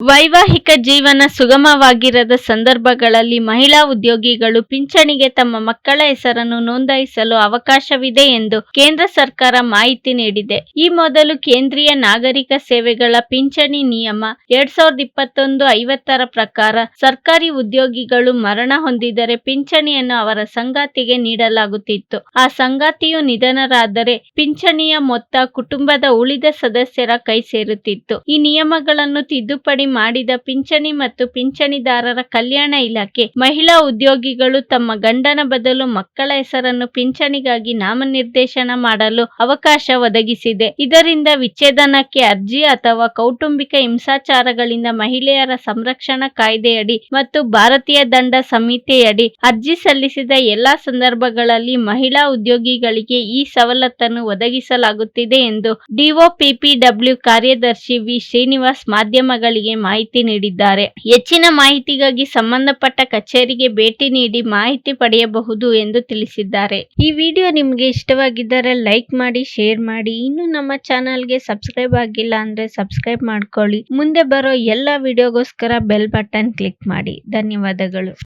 ವೈವಾಹಿಕ ಜೀವನ ಸುಗಮವಾಗಿರದ ಸಂದರ್ಭಗಳಲ್ಲಿ ಮಹಿಳಾ ಉದ್ಯೋಗಿಗಳು ಪಿಂಚಣಿಗೆ ತಮ್ಮ ಮಕ್ಕಳ ಹೆಸರನ್ನು ನೋಂದಾಯಿಸಲು ಅವಕಾಶವಿದೆ ಎಂದು ಕೇಂದ್ರ ಸರ್ಕಾರ ಮಾಹಿತಿ ನೀಡಿದೆ. ಈ ಮೊದಲು ಕೇಂದ್ರೀಯ ನಾಗರಿಕ ಸೇವೆಗಳ ಪಿಂಚಣಿ ನಿಯಮ ಎರಡ್ ಸಾವಿರದ ಇಪ್ಪತ್ತೊಂದು ಐವತ್ತರ ಪ್ರಕಾರ ಸರ್ಕಾರಿ ಉದ್ಯೋಗಿಗಳು ಮರಣ ಹೊಂದಿದರೆ ಪಿಂಚಣಿಯನ್ನು ಅವರ ಸಂಗಾತಿಗೆ ನೀಡಲಾಗುತ್ತಿತ್ತು. ಆ ಸಂಗಾತಿಯು ನಿಧನರಾದರೆ ಪಿಂಚಣಿಯ ಮೊತ್ತ ಕುಟುಂಬದ ಉಳಿದ ಸದಸ್ಯರ ಕೈ ಸೇರುತ್ತಿತ್ತು. ಈ ನಿಯಮಗಳನ್ನು ತಿದ್ದುಪಡಿ ಮಾಡಿದ ಪಿಂಚಣಿ ಮತ್ತು ಪಿಂಚಣಿದಾರರ ಕಲ್ಯಾಣ ಇಲಾಖೆ ಮಹಿಳಾ ಉದ್ಯೋಗಿಗಳು ತಮ್ಮ ಗಂಡನ ಬದಲು ಮಕ್ಕಳ ಹೆಸರನ್ನು ಪಿಂಚಣಿಗಾಗಿ ನಾಮನಿರ್ದೇಶನ ಮಾಡಲು ಅವಕಾಶ ಒದಗಿಸಿದೆ. ಇದರಿಂದ ವಿಚ್ಛೇದನಕ್ಕೆ ಅರ್ಜಿ ಅಥವಾ ಕೌಟುಂಬಿಕ ಹಿಂಸಾಚಾರಗಳಿಂದ ಮಹಿಳೆಯರ ಸಂರಕ್ಷಣಾ ಕಾಯ್ದೆಯಡಿ ಮತ್ತು ಭಾರತೀಯ ದಂಡ ಸಂಹಿತೆಯಡಿ ಅರ್ಜಿ ಸಲ್ಲಿಸಿದ ಎಲ್ಲಾ ಸಂದರ್ಭಗಳಲ್ಲಿ ಮಹಿಳಾ ಉದ್ಯೋಗಿಗಳಿಗೆ ಈ ಸವಲತ್ತನ್ನು ಒದಗಿಸಲಾಗುತ್ತಿದೆ ಎಂದು ಡಿಒಪಿಪಿಡಬ್ಲ್ಯೂ ಕಾರ್ಯದರ್ಶಿ ವಿ ಶ್ರೀನಿವಾಸ್ ಮಾಧ್ಯಮಗಳಿಗೆ ಮಾಹಿತಿ ನೀಡಿದ್ದಾರೆ. ಹೆಚ್ಚಿನ ಮಾಹಿತಿಗಾಗಿ ಸಂಬಂಧಪಟ್ಟ ಕಚೇರಿಗೆ ಭೇಟಿ ನೀಡಿ ಮಾಹಿತಿ ಪಡೆಯಬಹುದು ಎಂದು ತಿಳಿಸಿದ್ದಾರೆ. ಈ ವಿಡಿಯೋ ನಿಮಗೆ ಇಷ್ಟವಾಗಿದ್ದರೆ ಲೈಕ್ ಮಾಡಿ, ಶೇರ್ ಮಾಡಿ. ಇನ್ನು ನಮ್ಮ ಚಾನಲ್ಗೆ ಸಬ್ಸ್ಕ್ರೈಬ್ ಆಗಿಲ್ಲ ಅಂದ್ರೆ ಸಬ್ಸ್ಕ್ರೈಬ್ ಮಾಡ್ಕೊಳ್ಳಿ. ಮುಂದೆ ಬರೋ ಎಲ್ಲ ವಿಡಿಯೋಗೋಸ್ಕರ ಬೆಲ್ ಬಟನ್ ಕ್ಲಿಕ್ ಮಾಡಿ. ಧನ್ಯವಾದಗಳು.